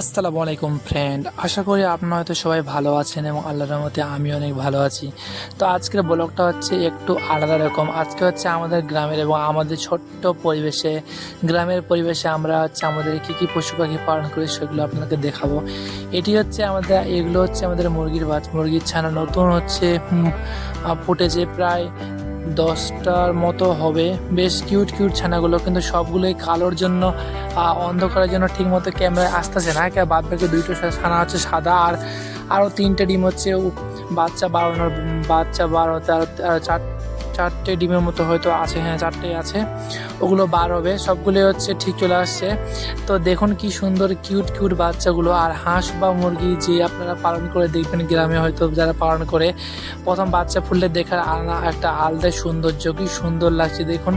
আসসালামু আলাইকুম ফ্রেন্ড আশা করি আপনারা হয়তো সবাই ভালো আছেন এবং আল্লাহর রহমতে আমি অনেক ভালো আছি। তো আজকের ব্লগটা হচ্ছে একটু আলাদা রকম। আজকে হচ্ছে আমাদের গ্রামের এবং আমাদের ছোট্ট পরিবেশে, গ্রামের পরিবেশে আমরা হচ্ছে আমাদের কী কী পশু পাখি পালন করি সেগুলো আপনাকে দেখাবো। এটি হচ্ছে আমাদের, এগুলো হচ্ছে আমাদের মুরগির বাচ্চা মুরগির ছানা নতুন হচ্ছে ফুটেছে প্রায় দশটার মতো হবে। বেশ কিউট কিউট ছানাগুলো, কিন্তু সবগুলোই কালোর জন্য অন্ধকারের জন্য ঠিকমতো ক্যামেরায় আসতেছে না। কে বাদ বাকি দুইটো ছানা হচ্ছে সাদা আর আরও তিনটে ডিম হচ্ছে বাচ্চা বাড়ানোর বাচ্চা বাড়ানো তার চার চারটে ডিমের মতো হয়তো আছে হ্যাঁ চারটে আছে। ওগুলো বার হবে। সবগুলো হচ্ছে ঠিক চলে আসছে। তো দেখুন কি সুন্দর, কিউট কিউট বাচ্চাগুলো। আর হাঁস বা মুরগি যে আপনারা পালন করে দেখবেন গ্রামে হয়তো যারা পালন করে, প্রথম বাচ্চা ফুললে দেখার আলাদা একটা আলাদা সৌন্দর্য, কি সুন্দর লাগছে। দেখুন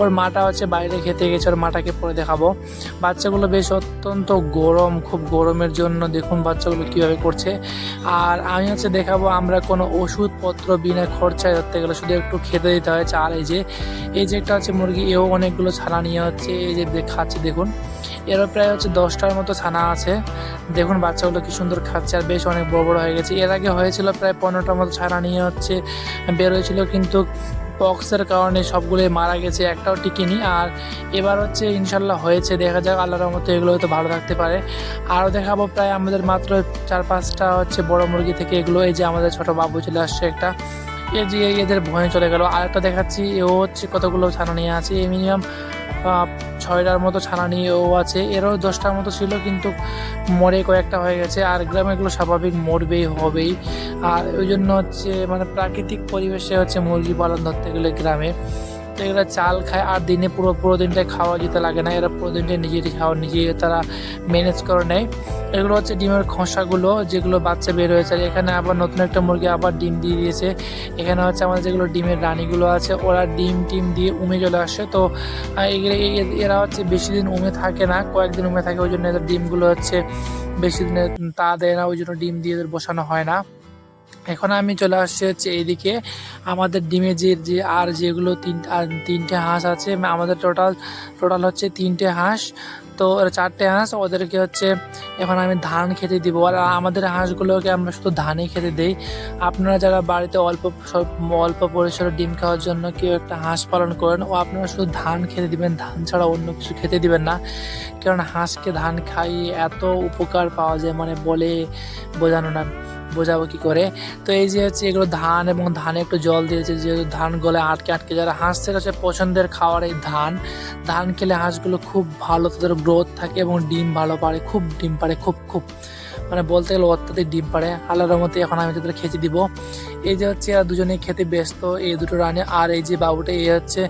ওর মাটা হচ্ছে বাইরে খেতে গেছে, ওর মাটাকে পরে দেখাবো। বাচ্চাগুলো বেশ অত্যন্ত গরম, খুব গরমের জন্য দেখুন বাচ্চাগুলো কীভাবে করছে। আর আমি হচ্ছে দেখাবো আমরা কোনো ওষুধপত্র বিনা খরচায় ধরতে গেলে শুধু একটু খেতে দিতে হয়। চাল এই যে এই যে একটা হচ্ছে মুরগি, এও অনেকগুলো ছানা নিয়ে হচ্ছে এই যে খাচ্ছে দেখুন। এরও প্রায় হচ্ছে দশটার মতো ছানা আছে। দেখুন বাচ্চাগুলো কি সুন্দর খাচ্ছে আর বেশ অনেক বড় বড় হয়ে গেছে। এর আগে হয়েছিল প্রায় পনেরোটার মতো ছানা নিয়ে হচ্ছে বের হয়েছিল কিন্তু পক্সের কারণে সবগুলোই মারা গেছে, একটাও টিকেনি। আর এবার হচ্ছে ইনশাল্লাহ হয়েছে, দেখা যাক, আল্লাহর মতো এগুলো হয়তো ভালো থাকতে পারে। আরও দেখাবো প্রায় আমাদের মাত্র চার পাঁচটা হচ্ছে বড় মুরগি থেকে এগুলো, এই যে আমাদের ছোট বাবু চলে আসছে একটা। এ যে এদের ভয়ে চলে গেল। আরেকটা দেখাচ্ছি, এও হচ্ছে কতগুলো ছানা নিয়ে আছে। মিনিমাম ছয়টার মতো ছানা নিয়ে ও আছে। এরও দশটার মতো ছিল, কিন্তু মরে কয়েকটা হয়ে গেছে। আর গ্রামে এগুলো স্বাভাবিক মরবেই হবেই। আর ওই জন্য হচ্ছে মানে প্রাকৃতিক পরিবেশে হচ্ছে মুরগি পালন ধরতে গেলে গ্রামে এগুলো চাল খায় আর দিনে পুরো পুরো দিনটাই খাওয়া যেতে লাগে না। এরা পুরো দিনটাই নিজেরই খাওয়া, নিজেই তারা ম্যানেজ করে নেয়। এগুলো হচ্ছে ডিমের খোসাগুলো, যেগুলো বাচ্চা বের হয়েছে। আর এখানে আবার নতুন একটা মুরগি আবার ডিম দিয়ে দিয়েছে। এখানে হচ্ছে আমাদের যেগুলো ডিমের রানিগুলো আছে, ওরা ডিম টিম দিয়ে উমে চলে আসে। তো এরা হচ্ছে বেশি দিন উমে থাকে না, কয়েকদিন উমে থাকে, ওই জন্য এদের ডিমগুলো হচ্ছে বেশি দিনে তা দেয় না, ওই জন্য ডিম দিয়ে এদের বসানো হয় না। এখন আমি চলে আসছি হচ্ছে এইদিকে। আমাদের ডিমে যে যে আর যেগুলো তিন তিনটে হাঁস আছে, আমাদের টোটাল টোটাল হচ্ছে তিনটে হাঁস। তো চারটে হাঁস, ওদেরকে হচ্ছে এখন আমি ধান খেতে দিব। আর আমাদের হাঁসগুলোকে আমরা শুধু ধানই খেতে দেই। আপনারা যারা বাড়িতে অল্প অল্প পরিসরে ডিম খাওয়ার জন্য কেউ একটা হাঁস পালন করেন, ও আপনারা শুধু ধান খেতে দিবেন, ধান ছাড়া অন্য কিছু খেতে দিবেন না। কারণ হাঁসকে ধান খাইয়ে এত উপকার পাওয়া যায় মানে বলে বোঝানো না। বোঝাবো কি করে? তো এই যে হচ্ছে এগুলো ধান এবং ধানে একটু জল দিয়েছে, যেহেতু ধান গলে আটকে আটকে যারা হাঁসের হচ্ছে পছন্দের খাওয়ার এই ধান ধান খেলে হাঁসগুলো খুব ভালো তাদের গ্রোথ থাকে এবং ডিম ভালো পারে, খুব ডিম পারে, খুব খুব। মানে বলতে গেলে অত্যাধিক ডিম পারে। আল্লাহর মতো এখন আমি তাদের খেতে দিব। এই যে হচ্ছে এরা দুজনেই খেতে ব্যস্ত, এই দুটো রানে। আর এই যে বাবুটা এই হচ্ছে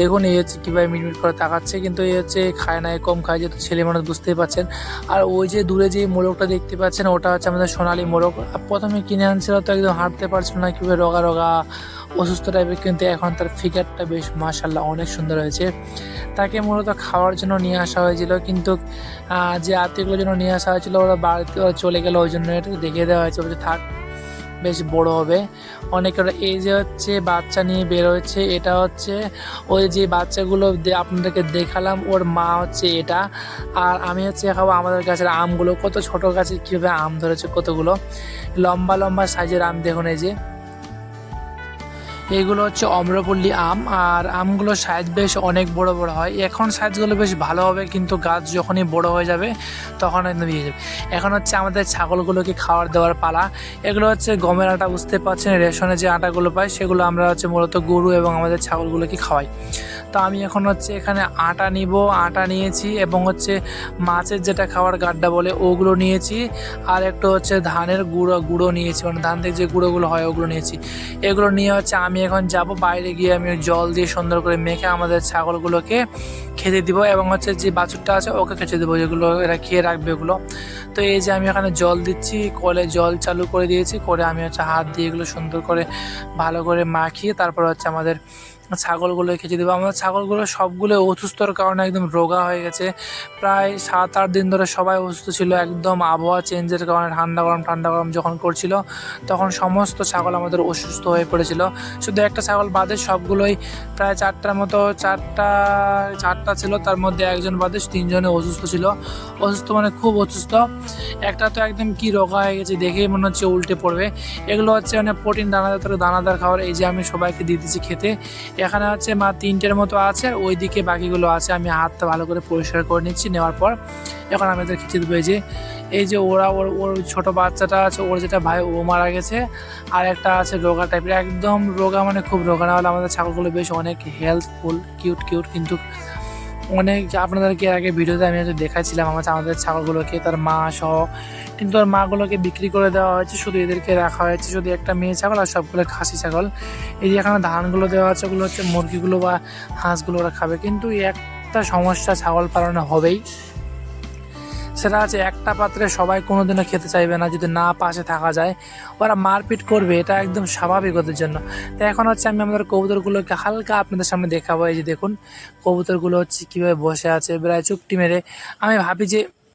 দেখুন, এই হচ্ছে কীভাবে মিটমিট করে তাকাচ্ছে, কিন্তু এই হচ্ছে খায় না কম খায় যেহেতু ছেলে মানুষ বুঝতেই পারছেন। আর ওই যে দূরে যে মোরগটা দেখতে পাচ্ছেন, ওটা হচ্ছে আমাদের সোনালি মোরগ। প্রথমে কিনে আনছিল, তো একদম হাঁটতে পারছিল না, কীভাবে রোগা রোগা, অসুস্থ টাইপের কিন্তু এখন তার ফিগারটা বেশ মাশাল্লাহ অনেক সুন্দর হয়েছে। তাকে মূলত খাওয়ার জন্য নিয়ে আসা হয়েছিল, কিন্তু যে আত্মীয়গুলোর জন্য নিয়ে আসা হয়েছিল, ওরা বাড়িতে চলে গেল, ওই জন্য এটা দেখিয়ে দেওয়া হয়েছে। বলছে, থাক বেশ বড় হবে। অনেকের এই যে হচ্ছে বাচ্চা নিয়ে বের হয়েছে, এটা হচ্ছে ওই যে বাচ্চাগুলো আপনাদেরকে দেখালাম, ওর মা হচ্ছে এটা। আর আমি হচ্ছে দেখাবো আমাদের গাছের আমগুলো, কত ছোট গাছে কীভাবে আম ধরেছে কতগুলো। লম্বা লম্বা সাইজের আম দেখুন এই যে। এগুলো হচ্ছে অম্রপল্লী আম, আর আমগুলোর সাইজ বেশ অনেক বড় বড় হয়। এখন সাইজগুলো বেশ ভালো হবে, কিন্তু গাছ যখনই বড় হয়ে যাবে, তখন ইয়ে যাবে এখন হচ্ছে আমাদের ছাগলগুলোকে খাওয়ার দেওয়ার পালা। এগুলো হচ্ছে গমের আটা বুঝতে পারছেন, রেশনে যে আটাগুলো পাই সেগুলো আমরা হচ্ছে মূলত গরু এবং আমাদের ছাগলগুলোকে খাওয়াই। তো আমি এখন হচ্ছে এখানে আটা নিব, আটা নিয়েছি এবং হচ্ছে মাছের যেটা খাওয়ার গাড্ডা বলে, ওগুলো নিয়েছি। আর একটু হচ্ছে ধানের গুঁড়ো গুঁড়ো নিয়েছি মানে ধান থেকে যে গুঁড়োগুলো হয়, ওগুলো নিয়েছি। এগুলো নিয়ে হচ্ছে আমি এখন যাব বাইরে গিয়ে আমি জল দিয়ে সুন্দর করে মেখে আমাদের ছাগলগুলোকে খেতে দিব এবং হচ্ছে যে বাছুরটা আছে ওকে খেতে দেবো, যেগুলো এরা খেয়ে রাখবে ওগুলো। তো এই যে আমি এখানে জল দিচ্ছি, কলে জল চালু করে দিয়েছি, করে আমি হচ্ছে হাত দিয়ে এগুলো সুন্দর করে ভালো করে মাখিয়ে তারপর হচ্ছে আমাদের ছাগলগুলো খেতে দেবো। আমাদের ছাগলগুলো সবগুলো অসুস্থর কারণে একদম রোগা হয়ে গেছে। প্রায় সাত, আট দিন ধরে সবাই অসুস্থ ছিল। একদম আবহাওয়া চেঞ্জের কারণে ঠান্ডা গরম ঠান্ডা গরম যখন করছিল তখন সমস্ত ছাগল আমাদের অসুস্থ হয়ে পড়েছিল। শুধু একটা ছাগল বাদে সবগুলোই প্রায় চারটার মতো, চারটা চারটা ছিল। তার মধ্যে একজন বাদে তিনজনে অসুস্থ ছিল। অসুস্থ মানে খুব অসুস্থ। একটা তো একদম কি রোগা হয়ে গেছে দেখেই মনে হচ্ছে উল্টে পড়বে। এগুলো হচ্ছে মানে প্রোটিন, দানাদার দানাদার খাবার। এই যে আমি সবাইকে দিতেছি খেতে। এখানে হচ্ছে মা তিনটের মতো আছে আর ওইদিকে বাকিগুলো আছে, আমি হাতটা ভালো করে পরিষ্কার করে নিচ্ছি, নেওয়ার পর এখন আমি এদের খিচে দেবো। যে, এই যে ওরা, ওর ওর ছোটো বাচ্চাটা আছে, ওর যেটা ভাই, ও মারা গেছে। আর একটা আছে রোগা টাইপের একদম রোগা মানে খুব রোগা না হলে আমাদের ছাগলগুলো বেশ অনেক হেলথফুল কিউট কিউট কিন্তু অনেক আপনাদেরকে এর আগে ভিডিওতে আমি হয়তো দেখাচ্ছিলাম আমার আমাদের ছাগলগুলোকে, তার মা সহ, কিন্তু তার মাগুলোকে বিক্রি করে দেওয়া হয়েছে, শুধু এদেরকে রাখা হয়েছে, শুধু একটা মেয়ে ছাগল আর সবগুলো খাসি ছাগল। এই যে এখানে ধানগুলো দেওয়া আছে, ওগুলো হচ্ছে মুরগিগুলো বা হাঁসগুলো ওরা খাবে, কিন্তু একটা সমস্যা ছাগল পালনে হবেই। সেটা হচ্ছে একটা পাত্রে সবাই কোনোদিনও খেতে চাইবে না, যদি না পাশে থাকা যায়। ওরা মারপিট করবে, এটা একদম স্বাভাবিক ওদের জন্য। তো এখন হচ্ছে আমি আমাদের কবুতরগুলোকে হালকা আপনাদের সামনে দেখাবো। এই যে দেখুন, কবুতরগুলো হচ্ছে কীভাবে বসে আছে, প্রায় চুক্তি মেরে। আমি ভাবি যে